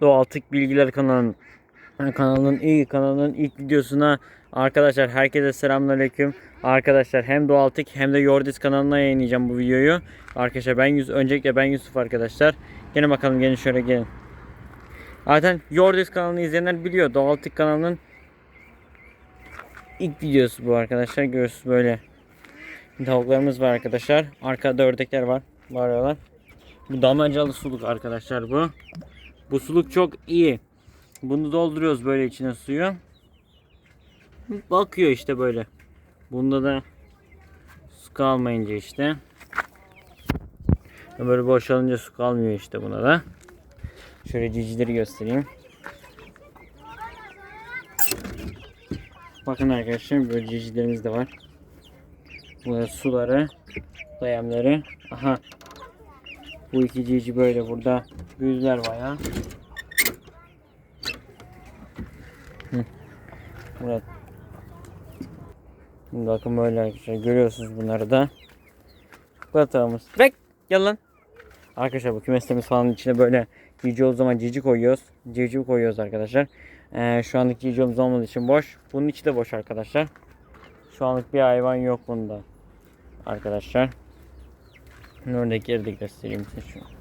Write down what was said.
Doğaltık Bilgiler kanalının kanalının ilk kanalının ilk videosuna arkadaşlar herkese selamünaleyküm. Arkadaşlar hem Doğaltık hem de Yordis kanalına yayınlayacağım bu videoyu. Arkadaşlar ben Yusuf öncelikle ben Yusuf arkadaşlar. Gelin bakalım gelin şöyle gelin. Zaten Yordis kanalını izleyenler biliyor. Doğaltık kanalının ilk videosu bu arkadaşlar. Görüyorsunuz böyle tavuklarımız var arkadaşlar. Arkada ördekler var. Varıyorlar. Bu damlacalı suluk arkadaşlar bu. Bu suluk çok iyi. Bunu dolduruyoruz böyle içine suyu. Bakıyor işte böyle. Bunda da su kalmayınca işte. Böyle boşalınca su kalmıyor işte buna da. Şöyle cicileri göstereyim. Bakın arkadaşlar böyle cicilerimiz de var. Burada suları, dayamları. Aha. Bu iki cici böyle burada büyüdüler bayağı. Hı. Murat. Bakın böyle arkadaşlar görüyorsunuz bunları da. Batağımız. Bek gel lan. Arkadaşlar bu kümeslerimiz falan içine böyle cici o zaman cici koyuyoruz. Cici koyuyoruz arkadaşlar. Ee, şu anlık cicimiz olmadığı için boş. Bunun içi de boş arkadaşlar. Şu anlık bir hayvan yok bunda. Arkadaşlar. Örnekleri de göstereyim size şu.